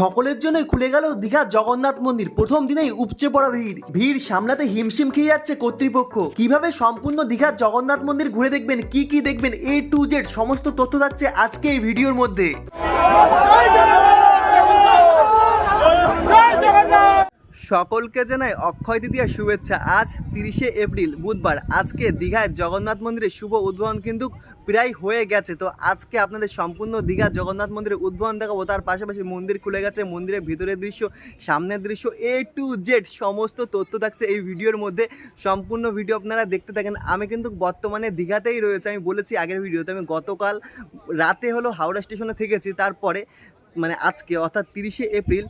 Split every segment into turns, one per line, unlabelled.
সকলের জন্যই খুলে গেল দীঘার জগন্নাথ মন্দির। প্রথম দিনেই উপচে পড়া ভিড়। ভিড় সামলাতে হিমশিম খেয়ে যাচ্ছে কর্তৃপক্ষ। কীভাবে সম্পূর্ণ দীঘার জগন্নাথ মন্দির ঘুরে দেখবেন, কি কি দেখবেন এ টু জেড সমস্ত তথ্য থাকছে আজকে এই ভিডিওর মধ্যে। সকলকে জানাই অক্ষয় দ্বিতীয় শুভেচ্ছা। আজ তিরিশে এপ্রিল, বুধবার। আজকে দীঘায় জগন্নাথ মন্দিরের শুভ উদ্বোধন কিন্তু প্রায় হয়ে গেছে। তো আজকে আপনাদের সম্পূর্ণ দীঘা জগন্নাথ মন্দিরের উদ্বোধন দেখাবো। তার পাশাপাশি মন্দির খুলে গেছে। মন্দিরের ভিতরের দৃশ্য, সামনের দৃশ্য এ টু জেড সমস্ত তথ্য থাকছে এই ভিডিওর মধ্যে। সম্পূর্ণ ভিডিও আপনারা দেখতে থাকেন। আমি কিন্তু বর্তমানে দীঘাতেই রয়েছে। আমি বলেছি আগের ভিডিওতে, আমি গতকাল রাতে হলো হাওড়া স্টেশনে থেকেছি। তারপরে মানে আজকে, অর্থাৎ তিরিশে এপ্রিল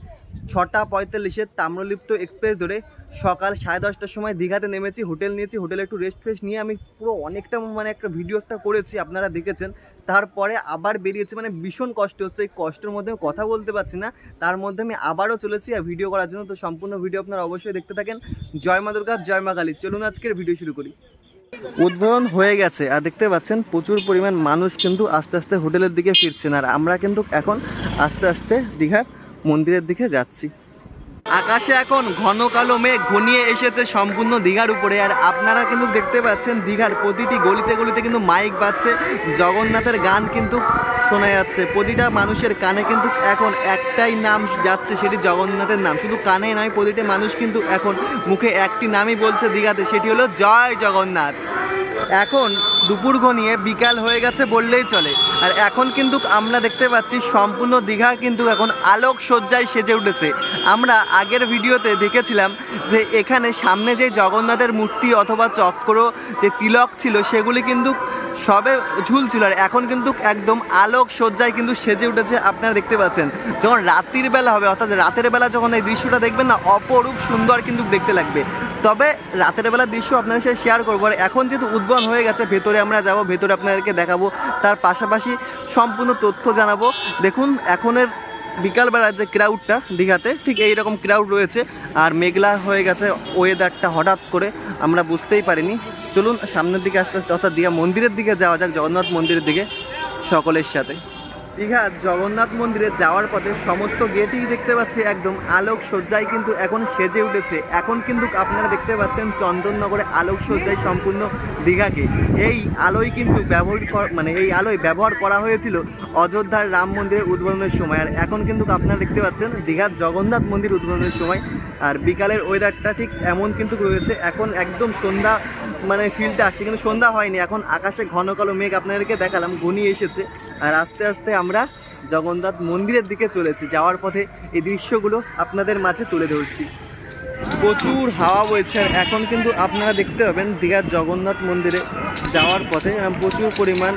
ছটা পঁয়তাল্লিশে তাম্রলিপ্ত এক্সপ্রেস ধরে সকাল সাড়ে দশটার সময় দীঘাতে নেমেছি, হোটেল নিয়েছি, হোটেলে একটু রেস্ট ফ্রেস্ট নিয়ে আমি পুরো অনেকটা মানে একটা ভিডিও একটা করেছি, আপনারা দেখেছেন। তারপরে আবার বেরিয়েছি মানে ভীষণ কষ্ট হচ্ছে, এই কষ্টের মধ্যে আমি কথা বলতে পারছি না। তার মধ্যে আমি আবারও চলেছি আর ভিডিও করার জন্য, তো সম্পূর্ণ ভিডিও আপনারা অবশ্যই দেখতে থাকেন। জয় মা দুর্গা, জয় মা কালী, চলুন আজকের ভিডিও শুরু করি। উদ্বোধন হয়ে গেছে, আর দেখতে পাচ্ছেন প্রচুর পরিমাণ মানুষ কিন্তু আস্তে আস্তে হোটেলের দিকে ফিরছেন, আর আমরা কিন্তু এখন আস্তে আস্তে দীঘার মন্দিরের দিকে যাচ্ছি। আকাশে এখন ঘন কালো মেঘ ঘনিয়ে এসেছে সম্পূর্ণ দীঘার উপরে। আর আপনারা কিন্তু দেখতে পাচ্ছেন, দীঘার প্রতিটি গলিতে গলিতে কিন্তু মাইক বাজছে, জগন্নাথের গান কিন্তু শোনা যাচ্ছে। প্রতিটা মানুষের কানে কিন্তু এখন একটাই নাম যাচ্ছে, সেটি জগন্নাথের নাম। শুধু কানে নয়, প্রতিটা মানুষ কিন্তু এখন মুখে একটি নামই বলছে দীঘাতে, সেটি হলো জয় জগন্নাথ। এখন দুপুর ঘনিয়ে বিকাল হয়ে গেছে বললেই চলে। আর এখন কিন্তু আমরা দেখতে পাচ্ছি সম্পূর্ণ দীঘা কিন্তু এখন আলোক সজ্জায় সেজে উঠেছে। আমরা আগের ভিডিওতে দেখেছিলাম যে এখানে সামনে যে জগন্নাথের মূর্তি অথবা চক্র যে তিলক ছিল, সেগুলি কিন্তু সবে ঝুলছিল। আর এখন কিন্তু একদম আলোক সজ্জায় কিন্তু সেজে উঠেছে আপনারা দেখতে পাচ্ছেন। যখন রাত্রির বেলা হবে, অর্থাৎ রাতের বেলা যখন এই দৃশ্যটা দেখবেন না, অপরূপ সুন্দর কিন্তু দেখতে লাগবে। তবে রাতের বেলার দৃশ্য আপনাদের সাথে শেয়ার করব। আর এখন যেহেতু উদ্বোধন হয়ে গেছে, ভেতরে আমরা যাব, ভেতরে আপনাদেরকে দেখাবো। তার পাশাপাশি সম্পূর্ণ তথ্য জানাব। দেখুন, এখনের বিকালবেলার যে ক্রাউডটা দীঘাতে, ঠিক এই রকম ক্রাউড রয়েছে। আর মেঘলা হয়ে গেছে ওয়েদারটা হঠাৎ করে, আমরা বুঝতেই পারিনি। চলুন, সামনের দিকে আস্তে আস্তে, অর্থাৎ দীঘা মন্দিরের দিকে যাওয়া যাক, জগন্নাথ মন্দিরের দিকে সকলের সাথে। দীঘা জগন্নাথ মন্দিরে যাওয়ার পথে সমস্ত গেটই দেখতে পাচ্ছি একদম আলোক সজ্জায় কিন্তু এখন সেজে উঠেছে। এখন কিন্তু আপনারা দেখতে পাচ্ছেন চন্দননগরে আলোক সজ্জায় সম্পূর্ণ দীঘাকে। এই আলোয় কিন্তু ব্যবহার মানে এই আলোয় ব্যবহার করা হয়েছিল অযোধ্যার রাম মন্দিরের উদ্বোধনের সময়। আর এখন কিন্তু আপনারা দেখতে পাচ্ছেন দীঘার জগন্নাথ মন্দির উদ্বোধনের সময়। আর বিকালের ওয়েদারটা ঠিক এমন কিন্তু রয়েছে। এখন একদম সন্ধ্যা মানে ফিলটা আসছে, কিন্তু সন্ধ্যা হয়নি। এখন আকাশে ঘন কালো মেঘ আপনাদেরকে দেখালাম, ঘনিয়ে এসেছে। আর আস্তে আস্তে আমরা জগন্নাথ মন্দিরের দিকে চলেছি। যাওয়ার পথে এই দৃশ্যগুলো আপনাদের মাঝে তুলে ধরছি। প্রচুর হাওয়া বইছে। আর এখন কিন্তু আপনারা দেখতে পাবেন দীঘার জগন্নাথ মন্দিরে যাওয়ার পথে প্রচুর পরিমাণ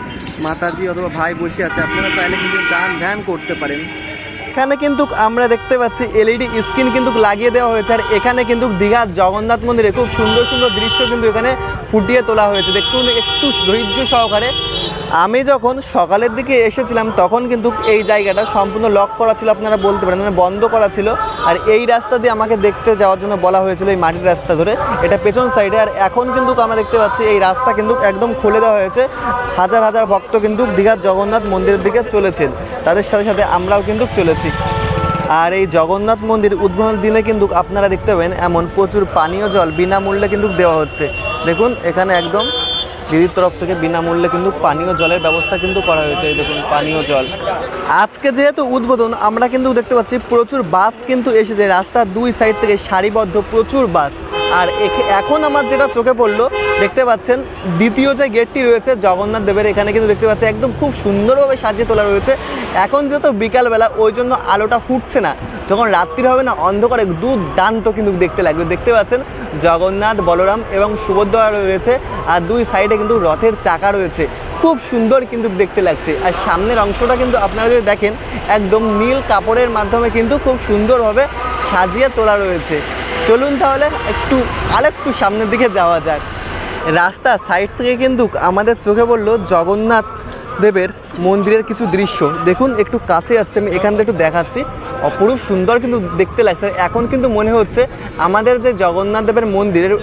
মাতাজি অথবা ভাই বসে আছে। আপনারা চাইলে কিন্তু গান ধ্যান করতে পারেন। এখানে কিন্তু আমরা দেখতে পাচ্ছি এলইডি স্ক্রিন কিন্তু লাগিয়ে দেওয়া হয়েছে। আর এখানে কিন্তু দীঘার জগন্নাথ মন্দিরে খুব সুন্দর সুন্দর দৃশ্য কিন্তু এখানে ফুটিয়ে তোলা হয়েছে। দেখুন, একটু ধৈর্য সহকারে। আমি যখন সকালের দিকে এসেছিলাম, তখন কিন্তু এই জায়গাটা সম্পূর্ণ লক করা ছিল, আপনারা বলতে পারেন মানে বন্ধ করা ছিল। আর এই রাস্তা দিয়ে আমাকে দেখতে যাওয়ার জন্য বলা হয়েছিল এই মাটির রাস্তা ধরে। এটা পেছন সাইডে আর এখন কিন্তু আমরা দেখতে পাচ্ছি, এই রাস্তা কিন্তু একদম খুলে দেওয়া হয়েছে। হাজার হাজার ভক্ত কিন্তু দীঘার জগন্নাথ মন্দিরের দিকে চলেছেন। তাদের সাথে সাথে আমরাও কিন্তু চলেছি। আর এই জগন্নাথ মন্দির উদ্বোধন দিনে কিন্তু আপনারা দেখতে পাবেন, এমন প্রচুর পানীয় জল বিনামূল্যে কিন্তু দেওয়া হচ্ছে। দেখুন, এখানে একদম দিদির তরফ থেকে বিনামূল্যে কিন্তু পানীয় জলের ব্যবস্থা কিন্তু করা হয়েছে। এই দেখুন, পানীয় জল। আজকে যেহেতু উদ্বোধন, আমরা কিন্তু দেখতে পাচ্ছি প্রচুর বাস কিন্তু এসেছে। রাস্তার দুই সাইড থেকে সারিবদ্ধ প্রচুর বাস। আর এখে- এখন আমার যেটা চোখে পড়ল, দেখতে পাচ্ছেন, দ্বিতীয় যে গেটটি রয়েছে জগন্নাথ দেবের, এখানে কিন্তু দেখতে পাচ্ছেন একদম খুব সুন্দরভাবে সাজিয়ে তোলা রয়েছে। এখন যেহেতু বিকালবেলা, ওই জন্য আলোটা ফুটছে না। যখন রাত্রি হবে না, অন্ধকারে দুর্দান্ত কিন্তু দেখতে লাগবে। দেখতে পাচ্ছেন, জগন্নাথ, বলরাম এবং সুভদ্রা রয়েছে, আর দুই সাইডে কিন্তু রথের চাকা রয়েছে। খুব সুন্দর কিন্তু দেখতে লাগছে। আর সামনের অংশটা কিন্তু আপনারা যদি দেখেন, একদম নীল কাপড়ের মাধ্যমে কিন্তু খুব সুন্দরভাবে সাজিয়ে তোলা রয়েছে। চলুন তাহলে একটু, আরেকটু সামনের দিকে যাওয়া যাক। রাস্তা সাইড থেকে কিন্তু আমাদের চোখে পড়ল জগন্নাথ দেবের মন্দিরের কিছু দৃশ্য। দেখুন, একটু কাছে যাচ্ছে, আমি এখান থেকে একটু দেখাচ্ছি। অপরূপ সুন্দর কিন্তু দেখতে লাগছে। এখন কিন্তু মনে হচ্ছে আমাদের যে জগন্নাথ দেবের মন্দিরের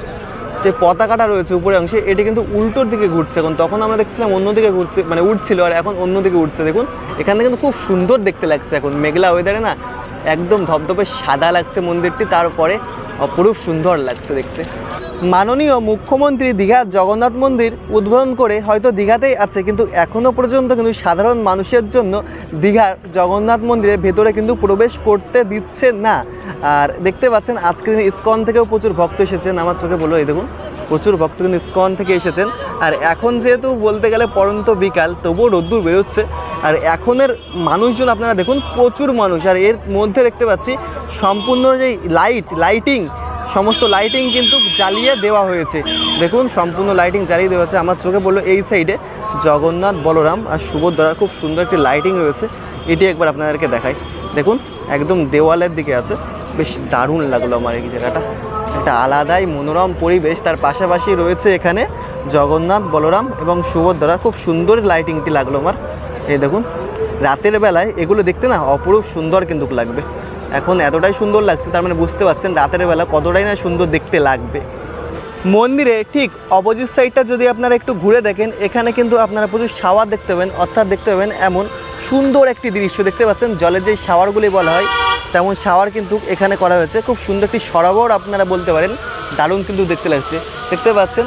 যে পতাকাটা রয়েছে উপরে অংশে, এটি কিন্তু উল্টোর দিকে ঘুরছে। এখন তখন আমরা দেখছিলাম অন্যদিকে ঘুরছে মানে উঠছিল আর এখন অন্যদিকে উঠছে দেখুন, এখানে কিন্তু খুব সুন্দর দেখতে লাগছে। এখন মেঘলা ওয়েদারে না, একদম ধবধবে সাদা লাগছে মন্দিরটি। তারপরে অপরূপ সুন্দর লাগছে দেখতে। মাননীয় মুখ্যমন্ত্রী দীঘার জগন্নাথ মন্দির উদ্বোধন করে হয়তো দীঘাতেই আছে, কিন্তু এখনও পর্যন্ত কিন্তু সাধারণ মানুষের জন্য দীঘার জগন্নাথ মন্দিরের ভেতরে কিন্তু প্রবেশ করতে দিচ্ছে না। আর দেখতে পাচ্ছেন আজকে দিনে ইস্কন থেকেও প্রচুর ভক্ত এসেছেন। আমার চোখে বলো এই দেখুন, প্রচুর ভক্ত কিন্তু ইস্কন থেকে এসেছেন। আর এখন যেহেতু বলতে গেলে পরন্ত বিকাল, তবুও রোদ্দুর বেরোচ্ছে। আর এখনের মানুষজন আপনারা দেখুন, প্রচুর মানুষ। আর এর মধ্যে দেখতে পাচ্ছি, সম্পূর্ণ যে লাইট লাইটিং সমস্ত লাইটিং কিন্তু জ্বালিয়ে দেওয়া হয়েছে। দেখুন, সম্পূর্ণ লাইটিং জ্বালিয়ে দেওয়া হয়েছে। আমার চোখে বলল এই সাইডে জগন্নাথ বলরাম আর সুভদ্রা খুব সুন্দর একটি লাইটিং রয়েছে। এটি একবার আপনাদেরকে দেখাই। দেখুন, একদম দেওয়ালের দিকে আছে। বেশ দারুণ লাগল আমার এই জায়গাটা। একটা আলাদাই মনোরম পরিবেশ। তার পাশাপাশি রয়েছে এখানে জগন্নাথ বলরাম এবং সুভদ্রা খুব সুন্দর লাইটিংটি লাগল আমার। এই দেখুন, রাতের বেলায় এগুলো দেখতে না অপরূপ সুন্দর কিন্তু লাগবে। এখন এতটাই সুন্দর লাগছে, তার মানে বুঝতে পারছেন রাতের বেলা কতটাই না সুন্দর দেখতে লাগবে। মন্দিরে ঠিক অপোজিট সাইডটা যদি আপনারা একটু ঘুরে দেখেন, এখানে কিন্তু আপনারা প্রচুর শাওয়ার দেখতে পাবেন, অর্থাৎ দেখতে পাবেন এমন সুন্দর একটি দৃশ্য দেখতে পাচ্ছেন জলের যে শাওয়ারগুলি বলা হয়, তেমন শাওয়ার কিন্তু এখানে করা হয়েছে। খুব সুন্দর একটি সরোবর আপনারা বলতে পারেন, দারুণ কিন্তু দেখতে লাগছে। দেখতে পাচ্ছেন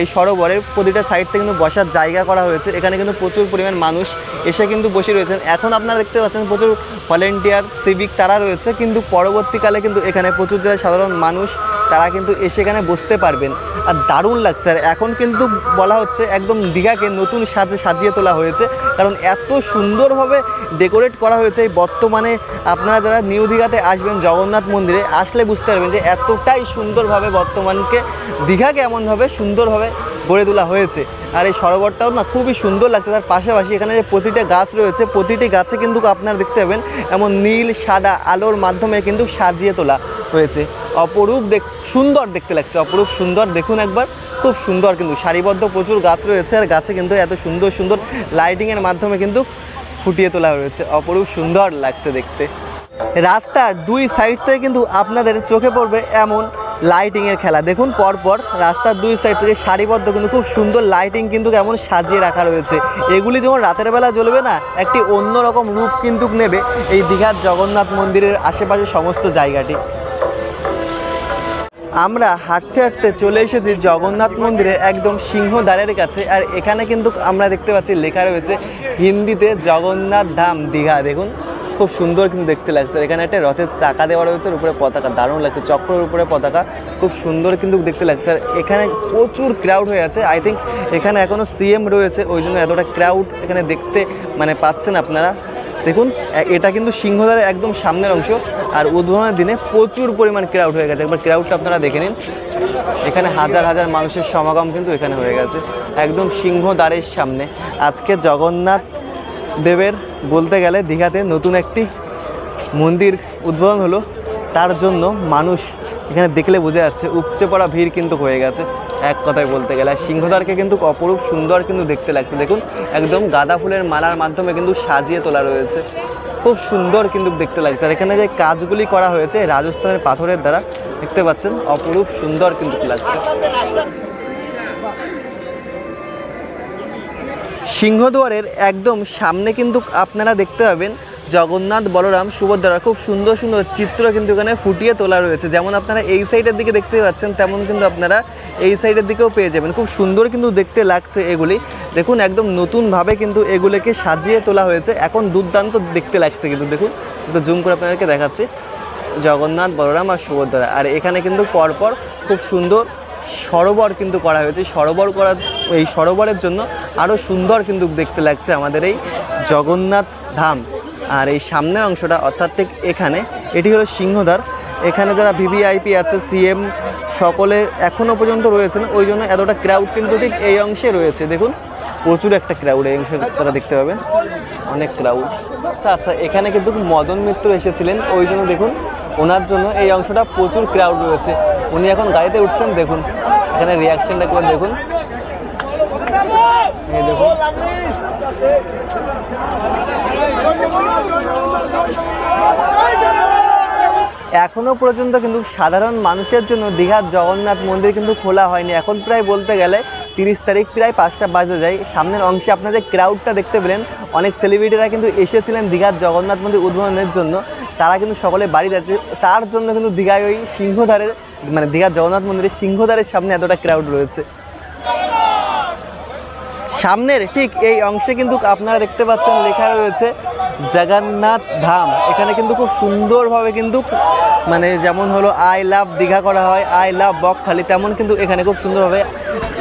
এই সরোবরের প্রতিটা সাইড থেকে কিন্তু বসার জায়গা করা হয়েছে। এখানে কিন্তু প্রচুর পরিমাণ মানুষ এসে কিন্তু বসে রয়েছেন। এখন আপনারা দেখতে পাচ্ছেন প্রচুর ভলেন্টিয়ার সিভিক তারা রয়েছে। কিন্তু পরবর্তীকালে কিন্তু এখানে প্রচুর যারা সাধারণ মানুষ তারা কিন্তু এসে এখানে বসতে পারবেন। আর দারুণ লাগছে। আর এখন কিন্তু বলা হচ্ছে একদম দীঘাকে নতুন সাজে সাজিয়ে তোলা হয়েছে। কারণ এত সুন্দরভাবে ডেকোরেট করা হয়েছে এই বর্তমানে। আপনারা যারা নিউ দীঘাতে আসবেন জগন্নাথ মন্দিরে, আসলে বুঝতে পারবেন যে এতটাই সুন্দরভাবে বর্তমানকে দীঘাকে এমনভাবে সুন্দরভাবে গড়ে তোলা হয়েছে। আর এই সরোবরটাও না খুবই সুন্দর লাগছে। তার পাশাপাশি এখানে যে প্রতিটা গাছ রয়েছে, প্রতিটি গাছে কিন্তু আপনারা দেখতে পাবেন এমন নীল, সাদা আলোর মাধ্যমে কিন্তু সাজিয়ে তোলা হয়েছে। অপরূপ দেখ, সুন্দর দেখতে লাগছে। অপরূপ সুন্দর দেখুন একবার। খুব সুন্দর কিন্তু, সারিবদ্ধ প্রচুর গাছ রয়েছে আর গাছে কিন্তু এত সুন্দর সুন্দর লাইটিংয়ের মাধ্যমে কিন্তু ফুটিয়ে তোলা হয়েছে। অপরূপ সুন্দর লাগছে দেখতে। রাস্তার দুই সাইড থেকে কিন্তু আপনাদের চোখে পড়বে এমন লাইটিংয়ের খেলা। দেখুন, পরপর রাস্তার দুই সাইড থেকে সারিবদ্ধ কিন্তু খুব সুন্দর লাইটিং কিন্তু কেমন সাজিয়ে রাখা রয়েছে। এগুলি যখন রাতের বেলা জ্বলবে না, একটি অন্যরকম রূপ কিন্তু নেবে এই দীঘার জগন্নাথ মন্দিরের আশেপাশে সমস্ত জায়গাটি। আমরা হাঁটতে হাঁটতে চলে এসেছি জগন্নাথ মন্দিরের একদম সিংহদ্বারের কাছে, আর এখানে কিন্তু আমরা দেখতে পাচ্ছি লেখা রয়েছে হিন্দিতে জগন্নাথ ধাম দীঘা। দেখুন খুব সুন্দর কিন্তু দেখতে লাগছে। এখানে একটা রথের চাকা দেওয়া রয়েছে উপরে পতাকা, দারুণ লাগছে। চক্রের উপরে পতাকা, খুব সুন্দর কিন্তু দেখতে লাগছে। আর এখানে প্রচুর ক্রাউড হয়ে আছে। আই থিঙ্ক এখানে এখনও সিএম রয়েছে, ওই জন্য এতটা ক্রাউড এখানে দেখতে মানে পাচ্ছেন আপনারা। দেখুন এটা কিন্তু সিংহদ্বারের একদম সামনের অংশ। আর উদ্বোধনের দিনে প্রচুর পরিমাণ ক্রাউড হয়ে গেছে। একবার ক্রাউডটা আপনারা দেখে নিন। এখানে হাজার হাজার মানুষের সমাগম কিন্তু এখানে হয়ে গেছে। একদম সিংহদ্বারের সামনে। আজকে জগন্নাথ দেবের বলতে গেলে দীঘাতে নতুন একটি মন্দির উদ্বোধন হলো। তার জন্য মানুষ এখানে দেখলে বোঝা যাচ্ছে উপচে পড়া ভিড় কিন্তু হয়ে গেছে। এক কথায় বলতে গেলে আর সিংহদ্বারকে কিন্তু অপরূপ সুন্দর কিন্তু দেখতে লাগছে। দেখুন, একদম গাঁদা ফুলের মালার মাধ্যমে কিন্তু সাজিয়ে তোলা রয়েছে। খুব সুন্দর কিন্তু দেখতে লাগছে। আর এখানে যে কাজগুলি করা হয়েছে, রাজস্থানের পাথরের দ্বারা, দেখতে পাচ্ছেন, অপরূপ সুন্দর কিন্তু লাগছে। সিংহদুয়ারের একদম সামনে কিন্তু আপনারা দেখতে পাবেন জগন্নাথ বলরাম সুভদ্রা। খুব সুন্দর সুন্দর চিত্র কিন্তু এখানে ফুটিয়ে তোলা রয়েছে। যেমন আপনারা এই সাইডের দিকে দেখতে পাচ্ছেন, তেমন কিন্তু আপনারা এই সাইডের দিকেও পেয়ে যাবেন। খুব সুন্দর কিন্তু দেখতে লাগছে এগুলি। দেখুন, একদম নতুনভাবে কিন্তু এগুলোকে সাজিয়ে তোলা হয়েছে। এখন দুর্দান্ত দেখতে লাগছে কিন্তু, দেখুন। একটু জুম করে আপনাদেরকে দেখাচ্ছি। জগন্নাথ, বলরাম আর সুভদ্রা। আর এখানে কিন্তু পরপর খুব সুন্দর সরোবর কিন্তু করা হয়েছে। সরোবর করার এই সরোবরের জন্য আরও সুন্দর কিন্তু দেখতে লাগছে আমাদের এই জগন্নাথ ধাম। আর এই সামনের অংশটা অর্থাৎ ঠিক এখানে, এটি হলো সিংহদ্বার। এখানে যারা ভিভিআইপি আছে, সিএম সকলে এখনও পর্যন্ত রয়েছেন, ওই জন্য এতটা ক্রাউড কিন্তু ঠিক এই অংশে রয়েছে। দেখুন, প্রচুর একটা ক্রাউড এই অংশে তারা দেখতে পাবেন। অনেক ক্রাউড আচ্ছা আচ্ছা এখানে কিন্তু মদন মিত্র এসেছিলেন, ওই জন্য দেখুন, ওনার জন্য এই অংশটা প্রচুর ক্রাউড রয়েছে। উনি এখন গাড়িতে উঠছেন, দেখুন। এখানে রিয়াকশনটা করে দেখুন। এই দেখুন। এখনও পর্যন্ত কিন্তু সাধারণ মানুষের জন্য দীঘার জগন্নাথ মন্দির কিন্তু খোলা হয়নি। এখন প্রায় বলতে গেলে তিরিশ তারিখ প্রায় পাঁচটা বাজে যায়। সামনের অংশে আপনাদের ক্রাউডটা দেখতে পেলেন। অনেক সেলিব্রিটিরা কিন্তু এসেছিলেন দীঘার জগন্নাথ মন্দির উদ্বোধনের জন্য। তারা কিন্তু সকলে বাড়ি যাচ্ছে। তার জন্য কিন্তু দীঘায় ওই সিংহধারের মানে দীঘার জগন্নাথ মন্দিরের সিংহদ্বারের সামনে এতটা ক্রাউড রয়েছে। সামনের ঠিক এই অংশে কিন্তু আপনারা দেখতে পাচ্ছেন লেখা রয়েছে জগন্নাথ ধাম। এখানে কিন্তু খুব সুন্দরভাবে কিন্তু মানে যেমন হলো আই লাভ দীঘা করা হয়, আই লাভ বকখালি তেমন কিন্তু এখানে খুব সুন্দরভাবে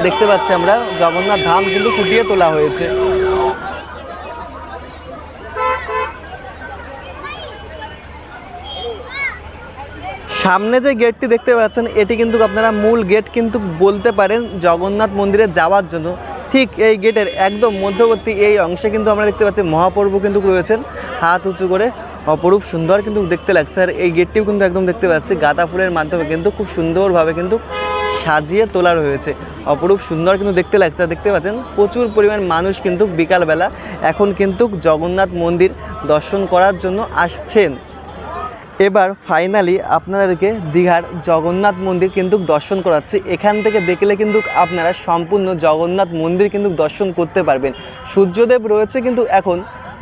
দেখতে পাচ্ছি আমরা জগন্নাথ ধাম কিন্তু ফুটিয়ে তোলা হয়েছে। সামনে যে গেটটি দেখতে পাচ্ছেন, এটি কিন্তু আপনারা মূল গেট কিন্তু বলতে পারেন জগন্নাথ মন্দিরে যাওয়ার জন্য। ঠিক এই গেটের একদম মধ্যবর্তী এই অংশে কিন্তু আমরা দেখতে পাচ্ছি মহাপ্রভু কিন্তু রয়েছেন। হাত উঁচু করে অপরূপ সুন্দর কিন্তু দেখতে লাগছে। আর এই গেটটিও কিন্তু একদম দেখতে পাচ্ছি, গাঁদা ফুলের মাধ্যমে কিন্তু খুব সুন্দরভাবে কিন্তু সাজিয়ে তোলা রয়েছে। অপরূপ সুন্দর কিন্তু দেখতে লাগছে। দেখতে পাচ্ছেন, প্রচুর পরিমাণ মানুষ কিন্তু বিকালবেলা এখন কিন্তু জগন্নাথ মন্দির দর্শন করার জন্য আসছেন। এবার ফাইনালি আপনাদেরকে দীঘার জগন্নাথ মন্দির কিন্তু দর্শন করাচ্ছি। এখান থেকে দেখলে কিন্তু আপনারা সম্পূর্ণ জগন্নাথ মন্দির কিন্তু দর্শন করতে পারবেন। সূর্যদেব রয়েছে কিন্তু এখন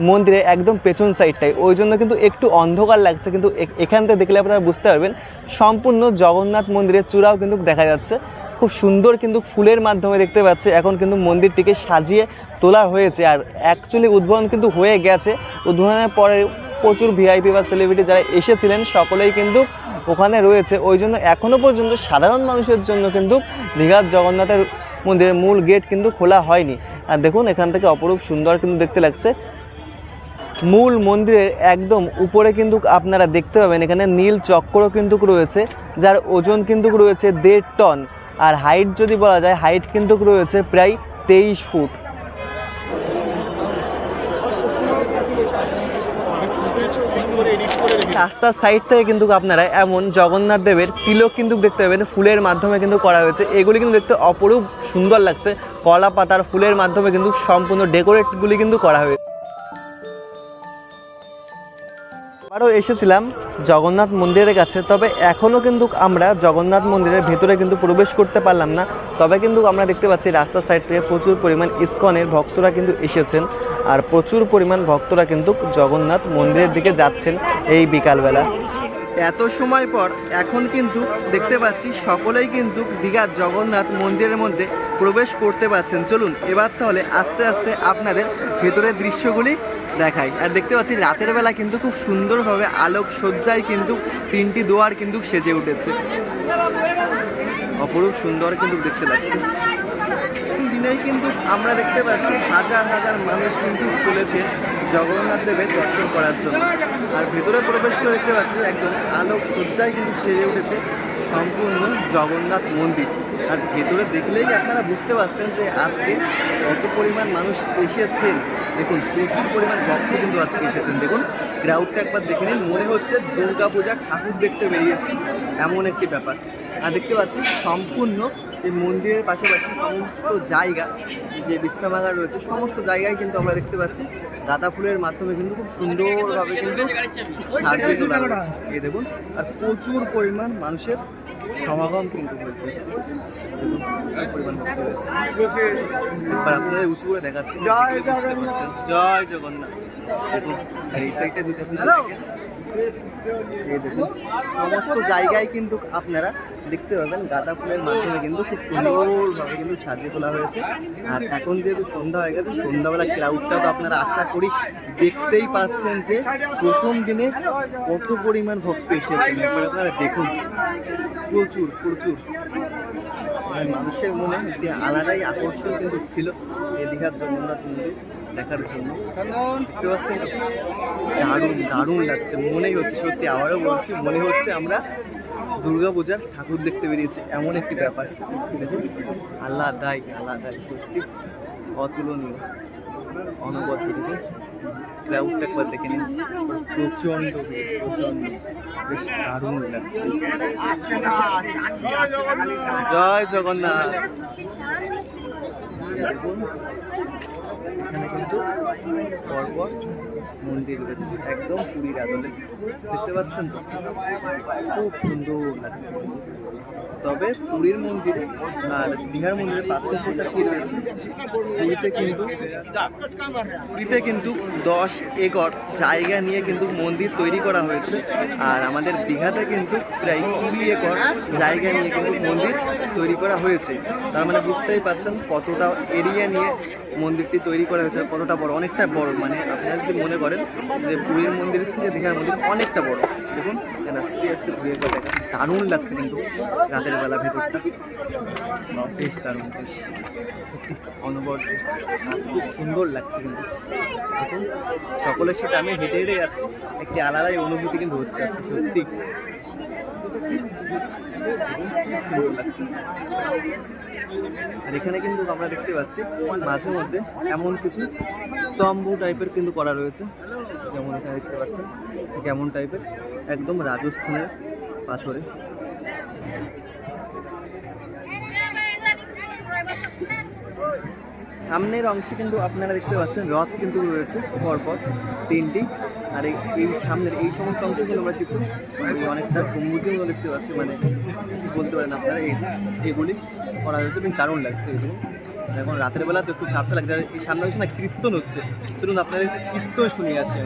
মন্দিরে একদম পেছন সাইডটাই ওই জন্য কিন্তু একটু অন্ধকার লাগছে, কিন্তু এখান থেকে দেখলে আপনারা বুঝতে পারবেন, সম্পূর্ণ জগন্নাথ মন্দিরের চূড়াও কিন্তু দেখা যাচ্ছে। খুব সুন্দর কিন্তু ফুলের মাধ্যমে দেখতে পাচ্ছে, এখন কিন্তু মন্দিরটিকে সাজিয়ে তোলা হয়েছে। আর অ্যাকচুয়ালি উদ্বোধন কিন্তু হয়ে গেছে। উদ্বোধনের পরে প্রচুর ভিআইপি বা সেলিব্রিটি যারা এসেছিলেন, সকলেই কিন্তু ওখানে রয়েছে। ওই জন্য এখনও পর্যন্ত সাধারণ মানুষের জন্য কিন্তু দীঘার জগন্নাথের মন্দিরের মূল গেট কিন্তু খোলা হয়নি। আর দেখুন, এখান থেকে অপরূপ সুন্দর কিন্তু দেখতে লাগছে। মূল মন্দিরের একদম উপরে কিন্তু আপনারা দেখতে পাবেন, এখানে নীল চক্র কিন্তু রয়েছে, যার ওজন কিন্তু রয়েছে দেড় টন। আর হাইট যদি বলা যায় হাইট কিন্তু রয়েছে প্রায় তেইশ ফুট। রাস্তার সাইড থেকে কিন্তু আপনারা এমন জগন্নাথ দেবের তিলক কিন্তু দেখতে পাবেন। ফুলের মাধ্যমে কিন্তু করা হয়েছে। এগুলি কিন্তু দেখতে অপরূপ সুন্দর লাগছে। কলা পাতার ফুলের মাধ্যমে কিন্তু সম্পূর্ণ ডেকোরেটগুলি কিন্তু করা হয়েছে আবারও এসেছিলাম জগন্নাথ মন্দিরের কাছে। তবে এখনও কিন্তু আমরা জগন্নাথ মন্দিরের ভেতরে কিন্তু প্রবেশ করতে পারলাম না। তবে কিন্তু আমরা দেখতে পাচ্ছি রাস্তার সাইড থেকে প্রচুর পরিমাণ ইস্কনের ভক্তরা কিন্তু এসেছেন। আর প্রচুর পরিমাণ ভক্তরা কিন্তু জগন্নাথ মন্দিরের দিকে যাচ্ছেন এই বিকালবেলা। এত সময় পর এখন কিন্তু দেখতে পাচ্ছি সকলেই কিন্তু দীঘার জগন্নাথ মন্দিরের মধ্যে প্রবেশ করতে পারছেন। চলুন, এবার তাহলে আস্তে আস্তে আপনাদের ভেতরের দৃশ্যগুলি দেখাই। আর দেখতে পাচ্ছি রাতের বেলা কিন্তু খুব সুন্দরভাবে আলোক সজ্জায় কিন্তু তিনটি দোয়ার কিন্তু সেজে উঠেছে। অপরূপ সুন্দর কিন্তু দেখতে লাগছে দিনেই কিন্তু আমরা দেখতে পাচ্ছি হাজার হাজার মানুষ কিন্তু চলেছে জগন্নাথ দেবের দর্শন করার জন্য। আর ভেতরে প্রবেশ করে দেখতে পাচ্ছি একদম আলোক সজ্জায় কিন্তু সেজে উঠেছে সম্পূর্ণ জগন্নাথ মন্দির। আর ভেতরে দেখলেই আপনারা বুঝতে পারছেন যে আজকে কত পরিমাণ মানুষ এসেছেন। দেখুন, প্রচুর পরিমাণ ভক্ত কিন্তু আজকে এসেছেন। দেখুন ক্রাউডটা একবার দেখে নিন। মনে হচ্ছে দুর্গা পূজা ঠাকুর দেখতে বেরিয়েছি। এমন একটি ব্যাপার। আর দেখতে পাচ্ছি সম্পূর্ণ যে মন্দিরের পাশাপাশি সমস্ত জায়গা যে বিশ্রামাগার রয়েছে সমস্ত জায়গায় কিন্তু আমরা দেখতে পাচ্ছি গাঁদা ফুলের মাধ্যমে কিন্তু খুব সুন্দরভাবে কিন্তু সাজিয়ে তোলা হয়েছে। এই দেখুন আর প্রচুর পরিমাণ মানুষের সমাগম কিন্তু হয়েছে। প্রচুর পরিমাণ এবার আপনাদের উঁচু করে দেখাচ্ছি। জয় জয় জগন্নাথ। দেখুন এই সাইডটা যদি আপনারা এই দেখুন, সমস্ত জায়গায় কিন্তু আপনারা দেখতে পাবেন গাঁদা ফুলের মাধ্যমে কিন্তু খুব সুন্দরভাবে কিন্তু সাজিয়ে তোলা হয়েছে। আর এখন যেহেতু সন্ধ্যা হয়ে গেছে, সন্ধ্যাবেলা ক্লাউডটা তো আপনারা আশা করি দেখতেই পাচ্ছেন যে প্রথম দিনে কত পরিমাণ ভক্ত এসেছেন। আপনারা দেখুন। প্রচুর প্রচুর। মানুষের মনে একটি আলাদাই আকর্ষণ কিন্তু ছিল এই দীঘার জগন্নাথ মন্দির দেখার জন্য। বুঝতে পারছেন দারুণ দারুণ লাগছে, মনেই হচ্ছে, সত্যি আবারও বলছি, মনে হচ্ছে আমরা দুর্গা পূজার ঠাকুর দেখতে বেরিয়েছি, এমন একটি ব্যাপার। আল্লাহ দায় আল্লাহ দায় সত্যি অতুলনীয়। অনবদ্য দেখুন ক্রাউডটা একবার দেখে নিন। প্রচণ্ড প্রচণ্ড, বেশ দারুণ লাগছে। জয় জগন্নাথ। এখানে কিন্তু পরপর মন্দির রয়েছে। একদম পুরীর আদলে। দেখতে পাচ্ছেন তো? খুব সুন্দর লাগছে। তবে পুরীর মন্দির আর দীঘার মন্দিরের পার্থক্যটা কি রয়েছে? পুরীতে কিন্তু পুরীতে কিন্তু দশ একর জায়গা নিয়ে কিন্তু মন্দির তৈরি করা হয়েছে। আর আমাদের দীঘাতে কিন্তু প্রায় কুড়ি একর জায়গা নিয়ে কিন্তু মন্দির তৈরি করা হয়েছে। তার মানে বুঝতেই পারছেন কতটা এরিয়া নিয়ে মন্দিরটি তৈরি করা হয়েছে কতটা বড়? অনেকটা বড় মানে আপনারা যদি মনে করেন যে পুরীর মন্দির থেকে দীঘার মন্দির অনেকটা বড়। দেখুন আস্তে আস্তে ঘুরে দেখা দারুণ লাগছে কিন্তু রাতের বেলা ভেতরটা। বেশ দারুণ, বেশ। সত্যি অনবদ্য খুব সুন্দর লাগছে কিন্তু। দেখুন, সকলের সাথে আমি হেঁটে হেঁটে যাচ্ছি, একটি আলাদাই অনুভূতি কিন্তু হচ্ছে আজকে, সত্যি। সুন্দর লাগছে। আর এখানে কিন্তু আমরা দেখতে পাচ্ছি মাঝে মধ্যে এমন কিছু স্তম্ভ টাইপের কিন্তু করা রয়েছে। যেমন এখানে দেখতে পাচ্ছেন কেমন টাইপের একদম রাজস্থানের পাথরে। সামনের অংশে কিন্তু আপনারা দেখতে পাচ্ছেন রথ কিন্তু রয়েছে পরপর তিনটি আর এই সামনের এই সমস্ত অংশে কিন্তু আমরা কিছু অনেকটা গম্বুজের মতো দেখতে পাচ্ছি মানে কিছু বলতে পারেন আপনারা এই যে এগুলি করা হয়েছে বেশ দারুণ লাগছে এগুলো এখন রাতের বেলা তো একটু ছাপটা লাগছে আর এই সামনে হচ্ছে না কীর্তন হচ্ছে চলুন আপনাদের কীর্তন শুনিয়ে আসছি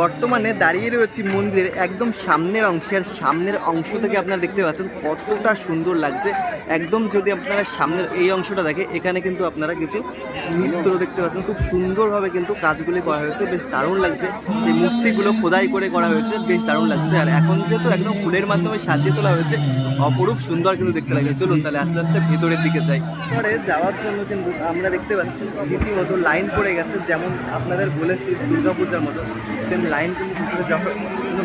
বর্তমানে দাঁড়িয়ে রয়েছি মন্দিরের একদম সামনের অংশে আর সামনের অংশ থেকে আপনারা দেখতে পাচ্ছেন কতটা সুন্দর লাগছে। একদম যদি আপনারা সামনের এই অংশটা দেখে, এখানে কিন্তু আপনারা কিছু নৃত্য দেখতে পাচ্ছেন। খুব সুন্দরভাবে কিন্তু কাজগুলি করা হয়েছে, বেশ দারুণ লাগছে। এই মূর্তিগুলো খোদাই করে করা হয়েছে, বেশ দারুণ লাগছে। আর এখন যেহেতু একদম ফুলের মাধ্যমে সাজিয়ে তোলা হয়েছে, অপরূপ সুন্দর কিন্তু দেখতে লাগে। চলুন তাহলে আস্তে আস্তে ভেতরের দিকে যাই। পরে যাওয়ার জন্য কিন্তু আমরা দেখতে পাচ্ছি রীতিমতো লাইন পড়ে গেছে, যেমন আপনাদের বলেছি দুর্গাপূজার মতো। সেম লাইন কিন্তু ভিতরে যখন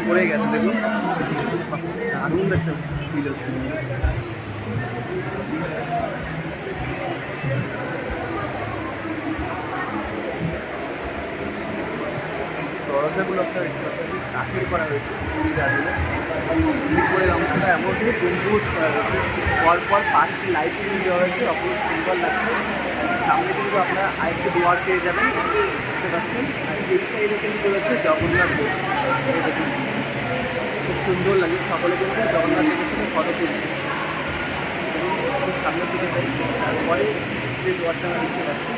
পড়ে গেছে, দেখুন। দারুণ একটা ফিল হচ্ছে। দরজাগুলো আপনারা দেখতে পাচ্ছেন কাঠের করা হয়েছে উপরের অংশটা এমন করা হয়েছে। পরপর পাঁচটি লাইটিং দেওয়া হয়েছে, অপরূপ সুন্দর লাগছে। সামনে কিন্তু আপনারা আরেকটি দুয়ার পেয়ে যাবেন। দেখতে পাচ্ছেন, আর এই সাইডে কিন্তু রয়েছে জগন্নাথ দেখুন, খুব সুন্দর লাগে সকলে কিন্তু জগন্নাথ দেবের সাথে ফটো তুলছে। এবং সামনের দিকে যাই, তারপরে যে দুয়ারটা আমরা দেখতে পাচ্ছি,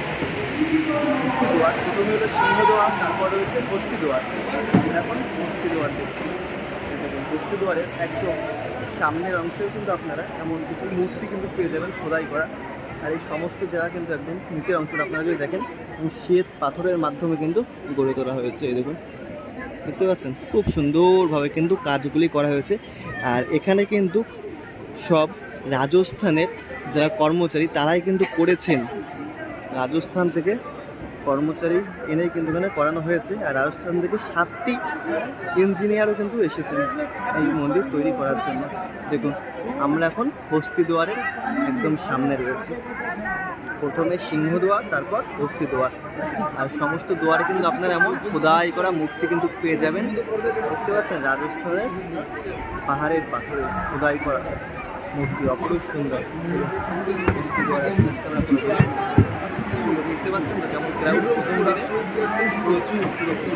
বস্তি দোয়ার। প্রথমে হলো সিংহ দোয়ার, তারপর রয়েছে বস্তি দোয়ার। এখন বস্তি দোয়ার দেখছি। বস্তি দোয়ারের একদম সামনের অংশেও কিন্তু আপনারা এমন কিছু মূর্তি কিন্তু পেয়ে যাবেন খোদাই করা। আর এই সমস্ত জায়গা কিন্তু একদম নিচের অংশটা আপনারা যদি দেখেন শ্বেত পাথরের মাধ্যমে কিন্তু গড়ে তোলা হয়েছে, এই দেখুন। দেখতে পাচ্ছেন? খুব সুন্দরভাবে কিন্তু কাজগুলি করা হয়েছে। আর এখানে কিন্তু সব রাজস্থানের যারা কর্মচারী, তারাই কিন্তু করেছেন। রাজস্থান থেকে কর্মচারী এনেই কিন্তু এখানে করানো হয়েছে। আর রাজস্থান থেকে সাতটি ইঞ্জিনিয়ারও কিন্তু এসেছেন এই মন্দির তৈরি করার জন্য। দেখুন, আমরা এখন হস্তি দুয়ারের একদম সামনে রয়েছি। প্রথমে সিংহদুয়ার, তারপর হস্তি দুয়ার আর সমস্ত দুয়ারে কিন্তু আপনারা এমন খোদাই করা মূর্তি কিন্তু পেয়ে যাবেন। দেখতে পাচ্ছেন রাজস্থানের পাহাড়ের পাথরে খোদাই করা মূর্তি অপরূপ সুন্দর। দুয়ার। দেখতে পাচ্ছেন তো কেমন ক্রাউড প্রচুর প্রচুর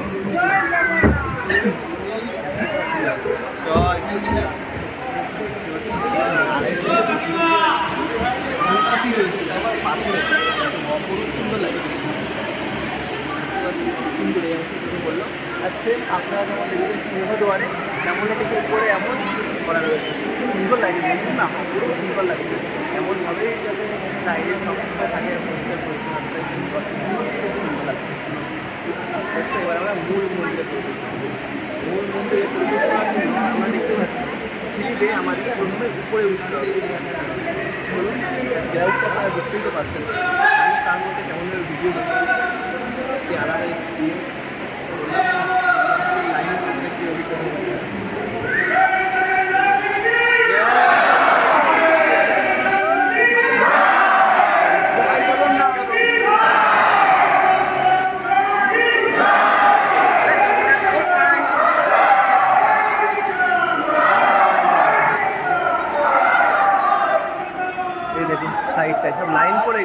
সুন্দর এই বলল আর সেম আপনারা যেমন দেখবেন সিংহদুয়ারে তেমন থেকে উপরে এমন করা রয়েছে খুব সুন্দর লাগে দেখুন না পুরো সুন্দর লাগছে এমনভাবেই যাতে চাইলে সবসময় থাকে পরিষ্কার পরিচ্ছন্ন তাই সুন্দর সুন্দর লাগছে। আস্তে আস্তে এবার আমরা মূল মন্দিরে। মূল মন্দিরে প্রবেশ করার জন্য আমরা দেখতে পাচ্ছি, সিঁড়িতে আমাদের প্রথমে উপরে উঠতে হবে। বলুন গ্রাউন্ডটা আপনারা বুঝতেই তো পারছেন আমি তার মধ্যে কেমন ভিডিও দেখছি। একটি আলাদা এক্সপিরিয়েন্স লাইনের মধ্যে একটি অভিজ্ঞতা হচ্ছে?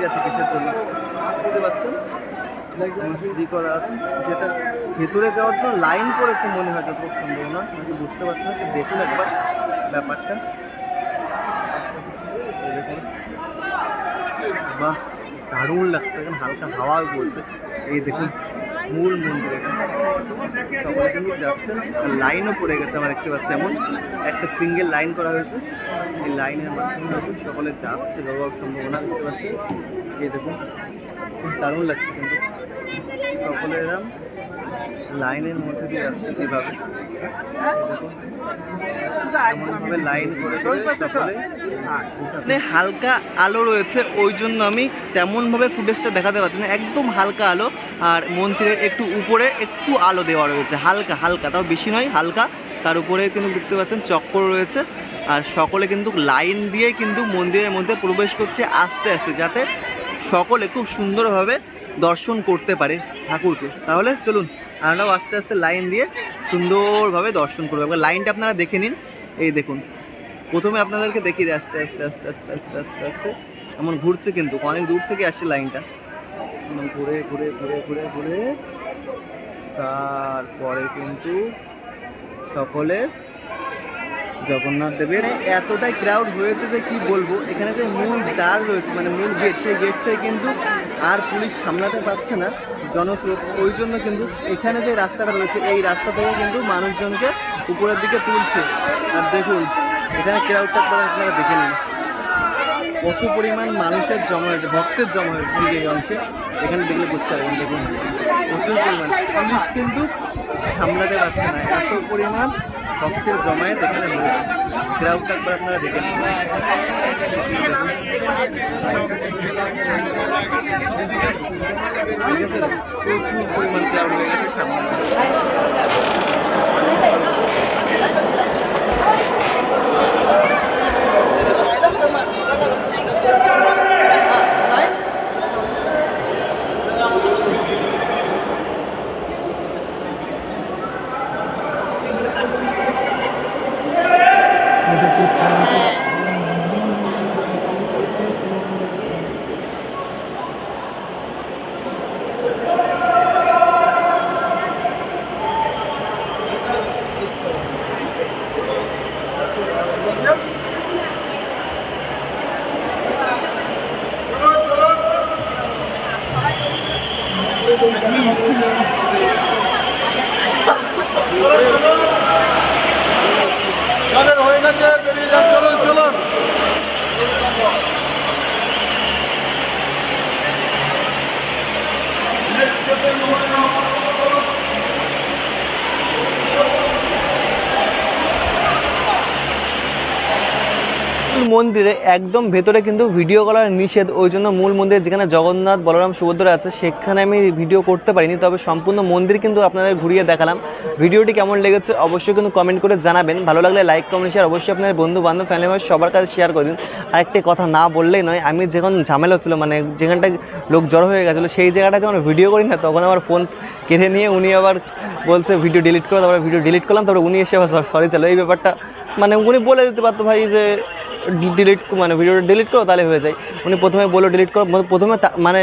আছে কিসের জন্য? বুঝতে পারছেন? সিঁড়ি করা আছে? সেটা ভেতরে যাওয়ার জন্য লাইন করেছে মনে হয় যতটুকু সম্ভব না নাকি বুঝতে পারছি না দেখুন একবার ব্যাপারটা। আচ্ছা বাহ, দারুণ লাগছে এখন হালকা হাওয়া বলছে। এই দেখুন, মূল মন্দির এটা। সকলে কিন্তু যাচ্ছেন। লাইনও পড়ে গেছে আমার দেখতে পাচ্ছি এমন। একটা সিঙ্গেল লাইন করা হয়েছে। এই লাইনের মাধ্যমে সকলে যাচ্ছে যতবার সম্ভাবনা দেখতে পাচ্ছি। এই দেখুন, বেশ দারুণ লাগছে কিন্তু। সকলে এরম লাইনের মধ্যে দিয়ে যাচ্ছে এমনভাবে লাইন করে মানে হালকা আলো রয়েছে, ওই জন্য আমি তেমনভাবে ফুটেজটা দেখাতে পারছি না। একদম হালকা আলো, আর মন্দিরের একটু উপরে একটু আলো দেওয়া রয়েছে। হালকা হালকা, তাও বেশি নয়, হালকা। তার উপরে কিন্তু দেখতে পাচ্ছেন চক্কর রয়েছে, আর সকলে কিন্তু লাইন দিয়ে কিন্তু মন্দিরের মধ্যে প্রবেশ করছে আস্তে আস্তে, যাতে সকলে খুব সুন্দরভাবে দর্শন করতে পারে ঠাকুরকে। তাহলে চলুন আমরাও আস্তে আস্তে লাইন দিয়ে সুন্দরভাবে দর্শন করব। এবার লাইনটা আপনারা দেখে নিন। এই দেখুন, প্রথমে আপনাদেরকে দেখিয়ে দিই আস্তে আস্তে আস্তে আস্তে আস্তে আস্তে আস্তে। এমন ঘুরছে কিন্তু, অনেক দূর থেকে আসছে লাইনটা। ঘুরে ঘুরে ঘুরে ঘুরে ঘুরে। তারপরে কিন্তু সকলে জগন্নাথ দেবের। এতটাই ক্রাউড হয়েছে যে কি বলব, এখানে যে মূল দ্বার রয়েছে মানে মূল গেট সেই গেটটাই কিন্তু আর পুলিশ সামলাতে পারছে না, জনস্রোত। ওই জন্য কিন্তু এখানে যে রাস্তাটা রয়েছে, এই রাস্তা থেকে কিন্তু মানুষজনকে উপরের দিকে তুলছে। আর দেখুন, এখানে ক্রাউডটা আপনারা দেখে নিন। কত পরিমাণ মানুষের জমা হয়েছে, ভক্তের জমা হয়েছে এই অংশে। এখানে দেখলে বুঝতে পারবেন, দেখুন, প্রচুর পরিমাণ। পুলিশ কিন্তু সামলাতে পারছে না। এত পরিমাণ ভক্তের জমায়েত এখানে হয়েছে ক্রাউডটা একবার আপনারা দেখে নিন ঠিক আছে প্রচুর পরিমাণ ক্রাউড হয়ে গেছে সামনে
যাদের হয়ে গেছে বেরিয়ে যান চলুন চলুন
মূল মন্দিরে একদম ভেতরে কিন্তু ভিডিও করার নিষেধ। ওই জন্য মূল মন্দিরে যেখানে জগন্নাথ, বলরাম, সুভদ্রা আছে, সেখানে আমি ভিডিও করতে পারিনি। তবে সম্পূর্ণ মন্দির কিন্তু আপনাদের ঘুরিয়ে দেখালাম। ভিডিওটি কেমন লেগেছে অবশ্যই কিন্তু কমেন্ট করে জানাবেন। ভালো লাগলে লাইক কমেন্ট শেয়ার অবশ্যই আপনার বন্ধু বান্ধব ফ্যামিলি মেম্বার সবার কাছে শেয়ার করে দিন। আরেকটি কথা না বললেই নয়, আমি যখন ঝামেলা হচ্ছিল মানে যেখানটায় লোক জড়ো হয়ে গেছিল, সেই জায়গাটা যখন ভিডিও করি না, তখন আমার ফোন কেটে নিয়ে উনি আবার বলছে ভিডিও ডিলিট করো। তারপরে ভিডিও ডিলিট করলাম, তারপরে উনি এসে আবার সরি চালো এই ব্যাপারটা মানে উনি বলে দিতে পারতো ভাই যে ডিলিট মানে ভিডিওটা ডিলিট করো, তাহলে হয়ে যায়। উনি প্রথমে বলল ডিলিট করো প্রথমে মানে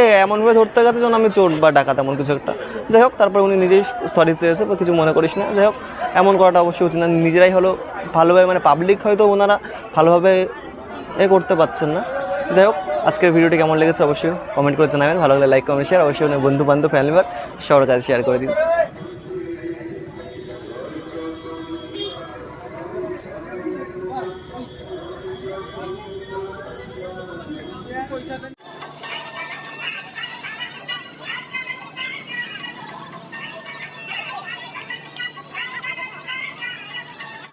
এ এমনভাবে ধরতে গেছে যেন আমি চোর বা ডাকাত, এমন কিছু একটা। যাই হোক, তারপর উনি নিজেই সরি চেয়েছে, বা কিছু মনে করিস না। যাই হোক, এমন করাটা অবশ্যই উচিত না। নিজেরাই হলো ভালোভাবে মানে পাবলিক হয়তো ওনারা ভালোভাবে এ করতে পারছেন না। যাই হোক, আজকের ভিডিওটি কেমন লেগেছে অবশ্যই কমেন্ট করে জানাবেন। ভালো লাগলে লাইক কমেন্ট শেয়ার অবশ্যই বন্ধু বান্ধব ফ্যামিলি সবার কাছে শেয়ার করে দিন।